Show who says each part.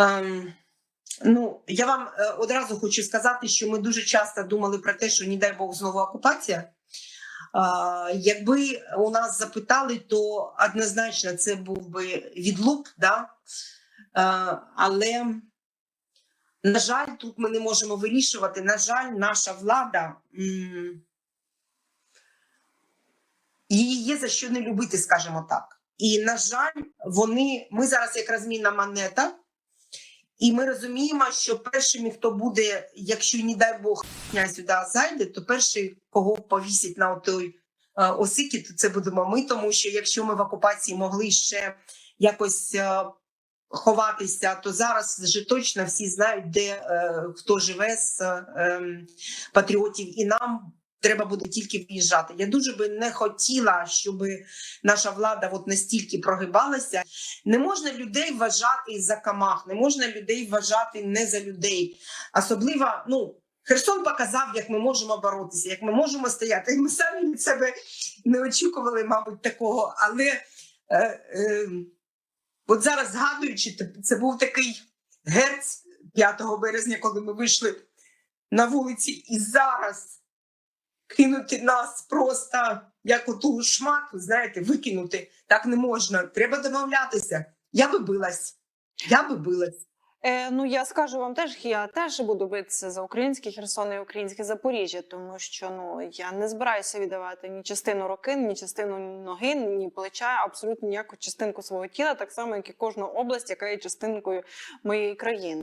Speaker 1: Ем, ну, я вам е, одразу хочу сказати, що ми дуже часто думали про те, що не дай Бог знову окупація. А, якби у нас запитали, то однозначно це був би відлуп, да? Е, але, на жаль, тут ми не можемо вирішувати. На жаль, наша влада. Її є за що не любити, скажімо так. І на жаль, вони ми зараз як розмінна монета, і ми розуміємо, що першими, хто буде, якщо не дай Бог сюди зайде, то перший, кого повісять на той е, осики, то це будемо ми. Тому що якщо ми в окупації могли ще якось е, ховатися, то зараз вже точно всі знають, де е, хто живе з ем, патріотів, і нам треба буде тільки виїжджати. Я дуже би не хотіла, щоб наша влада от настільки прогибалася. Не можна людей вважати за камах, не можна людей вважати не за людей. Особливо, ну. Херсон показав, як ми можемо боротися, як ми можемо стояти. Ми самі від себе не очікували, мабуть, такого. Але е, е, от зараз згадуючи, це був такий герц 5 березня, коли ми вийшли на вулиці, і зараз кинути нас просто як оту шматку, знаєте, викинути так не можна. Треба домовлятися. Я би билась. Я би билась.
Speaker 2: Е, ну я скажу вам теж, я теж буду битися за український Херсон і українське Запоріжжя, тому що ну я не збираюся віддавати ні частину руки, ні частину ноги, ні плеча, абсолютно ніяку частинку свого тіла, так само як і кожну область, яка є частинкою моєї країни.